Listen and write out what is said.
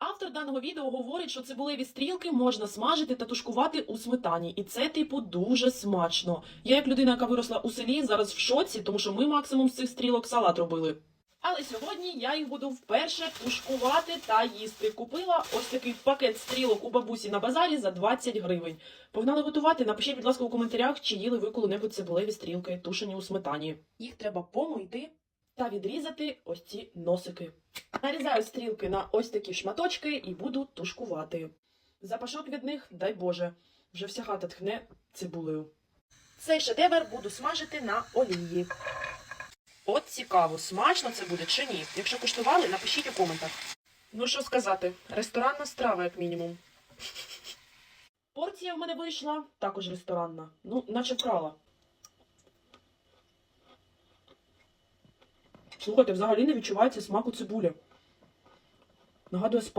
Автор даного відео говорить, що цибулеві стрілки можна смажити та тушкувати у сметані, і це, типу, дуже смачно. Я, як людина, яка виросла у селі, зараз в шоці, тому що ми максимум з цих стрілок салат робили. Але сьогодні я їх буду вперше тушкувати та їсти. Купила ось такий пакет стрілок у бабусі на базарі за 20 гривень. Погнали готувати. Напишіть, будь ласка, у коментарях, чи їли ви коли-небудь цибулеві стрілки, тушені у сметані. Їх треба помити та відрізати ось ці носики. Нарізаю стрілки на ось такі шматочки і буду тушкувати. Запашок від них, дай Боже, вже вся хата тхне цибулею. Цей шедевр буду смажити на олії. От цікаво, смачно це буде чи ні. Якщо куштували, напишіть у коментах. Ну що сказати, ресторанна страва, як мінімум. Порція в мене вийшла також ресторанна. Ну, наче вкрала. Слухайте, взагалі не відчувається смаку цибулі. Нагадує